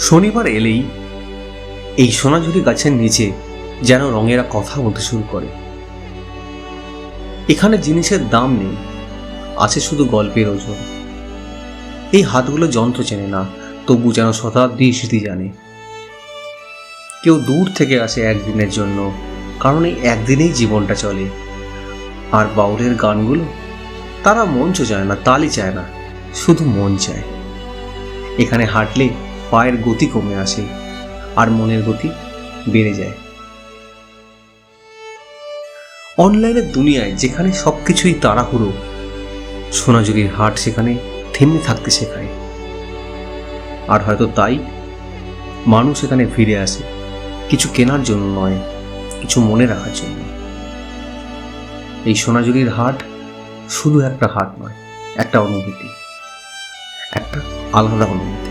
শনিবার এলেই এই সোনাঝুরি গাছের নিচে যেন রঙেরা কথা বলতে শুরু করে। এখানে জিনিসের দাম নেই, আছে শুধু গল্পের ওজন। এই হাতগুলো যন্ত্র চেনে না, তবু যেন শতাব্দী স্মৃতি জানে। কেউ দূর থেকে আসে একদিনের জন্য, কারণ এই একদিনেই জীবনটা চলে। আর বাউলের গানগুলো, তারা মঞ্চ চায় না তালি চায় না, শুধু মন চায়। এখানে হাঁটলে পায়ের গতি কমে আসে আর মনের গতি বেড়ে যায়। অনলাইনের দুনিয়ায় যেখানে সব কিছুই তাড়াহুড়ো, সোনাঝুরির হাট সেখানে থেমে থাকতে শেখায়। আর হয়তো তাই মানুষ এখানে ফিরে আসে কিছু কেনার জন্য নয়, কিছু মনে রাখার জন্য। এই সোনাঝুরির হাট শুধু একটা হাট নয়, একটা অনুভূতি, একটা আলাদা অনুভূতি।